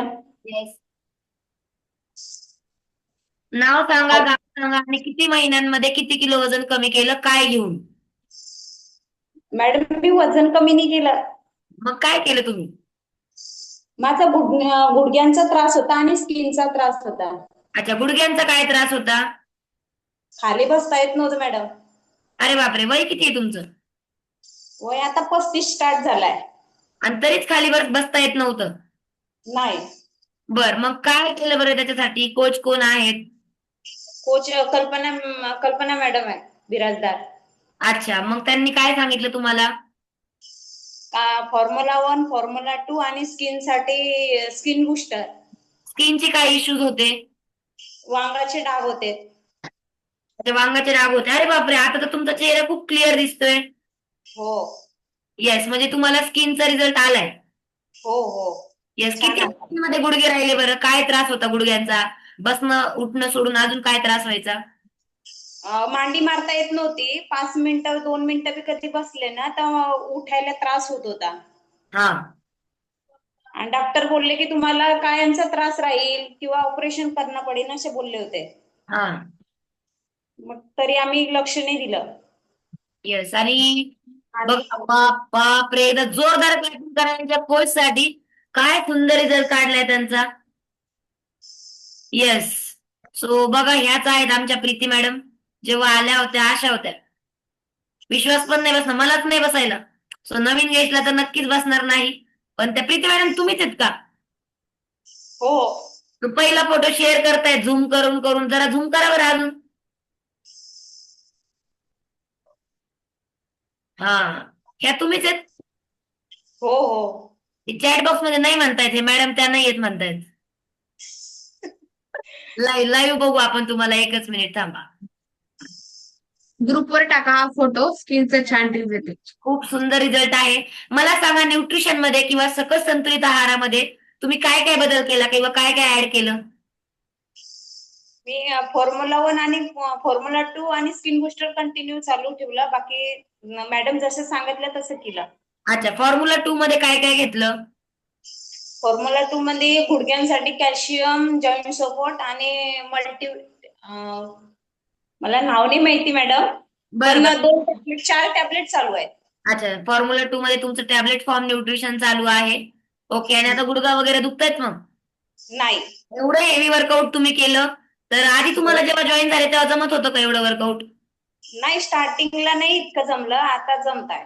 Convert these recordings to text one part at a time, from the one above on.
Madam नाव सांगा गाव सांगा आणि किती महिन्यांमध्ये किती किलो वजन कमी केलं काय घेऊन? मॅडम मी वजन कमी नाही केलं. मग काय केलं तुम्ही? माझा गुड- गुडघ्यांचा त्रास होता आणि स्किनचा त्रास होता. अच्छा गुडघ्यांचा काय त्रास होता? खाली बसता येत नव्हतं मॅडम. अरे बापरे वय किती आहे तुमचं? वय आता पस्तीस स्टार्ट झालाय. आणि तरीच खाली बस बसता येत नव्हतं. नाही बर मग काय केलं बरं त्याच्यासाठी? कोच कोण आहेत? कोच कल्पना कल्पना मॅडम आहे बिराजदार. अच्छा मग त्यांनी काय सांगितलं तुम्हाला? फॉर्म्युला वन फॉर्म्युला टू आणि स्किनसाठी स्किन बुस्टर स्किनचे काय इश्यूज होते? वांगाचे डाग होते. ते वांगाचे राग होते. अरे बापरे आता तर तुमचा चेहरा खूप क्लिअर दिसतोय. हो. येस म्हणजे तुम्हाला स्किनचा रिझल्ट आलाय. हो हो. येस किती मध्ये गुडघे राहिले बरं. काय त्रास होता गुडघ्यांचा? बसणं उठणं सोडून अजून काय त्रास व्हायचा? मांडी मारता येत नव्हती. पाच मिनिटं दोन मिनिटं बी कधी बसले ना तर उठायला त्रास होत होता. हा. आणि डॉक्टर बोलले की तुम्हाला कायमचा त्रास राहील किंवा ऑपरेशन करणं पडेल असे बोलले होते. हा. मग तरी आम्ही लक्ष नाही दिलं. येस आणि बाप एकदा जोरदार क्लॅपिंग करा यांच्या कोच साठी काय सुंदर रिझल्ट काढलाय त्यांचा? येस सो बघा ह्याच आहेत आमच्या प्रीती मॅडम. जेव्हा आल्या होत्या अशा होत्या. विश्वास पण नाही बसणार मलाच नाही बसायला. सो नवीन गेस्टला तर नक्कीच बसणार नाही. पण त्या प्रीती मॅडम तुम्हीच आहेत का? हो. तो पहिला फोटो शेअर करताय झूम करून करून. जरा झूम करा बरं अजून. हा. ह्या तुम्हीच आहेत? हो हो. चॅट बॉक्समध्ये नाही म्हणतायत हे मॅडम त्या नाही येत म्हणतायत. लाईव्ह लाईव्ह बघू आपण तुम्हाला एकच मिनिट थांबा. ग्रुपवर टाका हा फोटो स्किनचे छान टिप्स येते खूप सुंदर रिझल्ट आहे. मला सांगा न्यूट्रिशनमध्ये किंवा सकस संतुलित आहारामध्ये तुम्ही काय काय बदल केला किंवा काय काय ऍड केलं? मी फॉर्म्युला वन आणि फॉर्म्युला टू आणि स्किन बुस्टर कंटिन्यू चालू ठेवला. बाकी मॅडम जसं सांगितलं तसं केलं. अच्छा फॉर्म्युला टू मध्ये काय काय घेतलं? फॉर्म्युला टू मध्ये गुडघ्यांसाठी कॅल्शियम जॉईंट सपोर्ट आणि मल्टी मला नाव नाही माहिती मॅडम बरं पण दोन टॅबलेट चार टॅबलेट चालू आहेत. अच्छा फॉर्म्युला टू मध्ये तुमचं टॅबलेट फॉर्म न्यूट्रिशन चालू आहे. ओके आणि आता गुडघा वगैरे दुखतायत मग? नाही. एवढं हेवी वर्कआउट तुम्ही केलं तर आधी तुम्हाला जेव्हा जॉईन झाले तेव्हा जमत होतं का एवढं वर्कआउट नाही स्टार्टिंगला नाही इतकं जमलं आता जमत आहे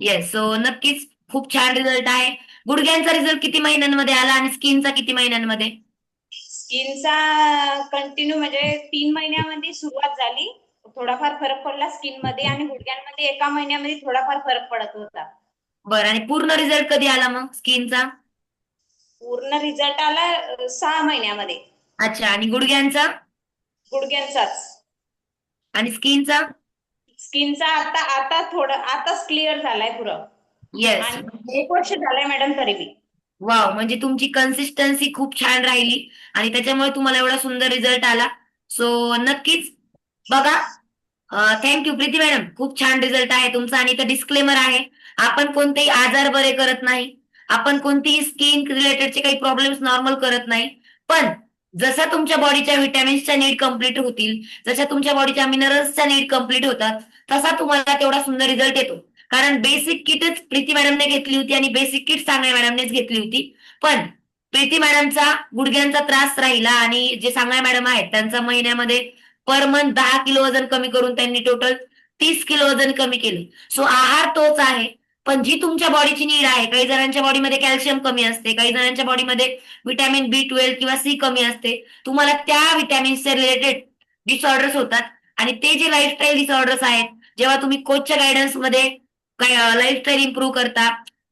येस सो नक्कीच खूप छान रिझल्ट आहे. गुडघ्यांचा रिझल्ट किती महिन्यांमध्ये आला आणि स्किनचा किती महिन्यांमध्ये? स्किनचा कंटिन्यू म्हणजे तीन महिन्यामध्ये सुरुवात झाली. थोडाफार फरक पडला स्किनमध्ये आणि गुडघ्यांमध्ये एका महिन्यामध्ये थोडाफार फरक पडत होता. बरं आणि पूर्ण रिझल्ट कधी आला मग स्किनचा? पूर्ण रिझल्ट आला सहा महिन्यामध्ये. अच्छा आणि गुडघ्यांचा? गुडघ्यांचाच. आणि स्किनचा? स्किनचा आता आता थोडं आताच क्लिअर झालाय पुरं. येस आणि एक वर्ष झालंय मॅडम तरी बी. वाव म्हणजे तुमची कन्सिस्टन्सी खूप छान राहिली. आणि त्याच्यामुळे तुम्हाला एवढा सुंदर रिझल्ट आला. सो नक्कीच बघा. Thank you Preeti madam. खूप छान रिझल्ट आहे तुमचा आणि इथं डिस्क्लेमर आहे. आपण कोणतेही आजार बरे करत नाही. आपण कोणतीही स्किन रिलेटेडचे काही प्रॉब्लेम्स नॉर्मल करत नाही. पण जसा तुमच्या बॉडीच्या विटॅमिन्सच्या नीड कंप्लीट होतील जशा तुमच्या बॉडीच्या मिनरल्सच्या नीड कंप्लीट होतात तसा तुम्हाला तेवढा सुंदर रिझल्ट येतो. कारण बेसिक किटच प्रीती मॅडमने घेतली होती आणि बेसिक किट सांगण्या मॅडमनेच घेतली होती. पण प्रीती मॅडमचा गुडघ्यांचा त्रास राहिला आणि जे सांगण्या मॅडम आहेत त्यांचा महिन्यामध्ये पर मंथ दहा किलो वजन कमी करून त्यांनी टोटल तीस किलो वजन कमी केले. सो आहार तोच आहे. पण जी तुमच्या बॉडीची नीड आहे काही जणांच्या बॉडीमध्ये कॅल्शियम कमी असते काही जणांच्या बॉडीमध्ये विटॅमिन बी ट्वेल्व किंवा सी कमी असते तुम्हाला त्या विटॅमिन्सचे रिलेटेड डिसऑर्डर्स होतात. आणि ते जे लाईफस्टाईल डिसऑर्डर्स आहेत जेव्हा तुम्ही कोचच्या गायडन्समध्ये लाईफस्टाईल इम्प्रूव्ह करता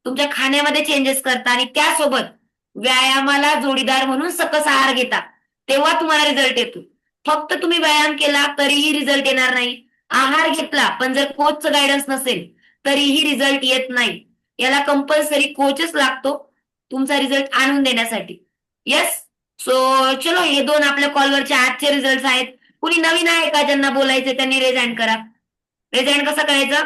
तुमच्या खाण्यामध्ये चेंजेस करता आणि त्यासोबत व्यायामाला जोडीदार म्हणून सकस आहार घेता तेव्हा तुम्हाला रिझल्ट येतो. फक्त तुम्ही व्यायाम केला तरीही रिझल्ट येणार नाही. आहार घेतला पण जर कोचचं गायडन्स नसेल तरीही रिझल्ट येत नाही. याला कंपल्सरी कोचच लागतो तुमचा रिझल्ट आणून देण्यासाठी. येस सो चलो हे दोन आपल्या कॉलवरचे आजचे रिझल्ट आहेत. कुणी नवीन आहे का ज्यांना बोलायचे त्यांनी रेज करा. रेज कसं करायचं?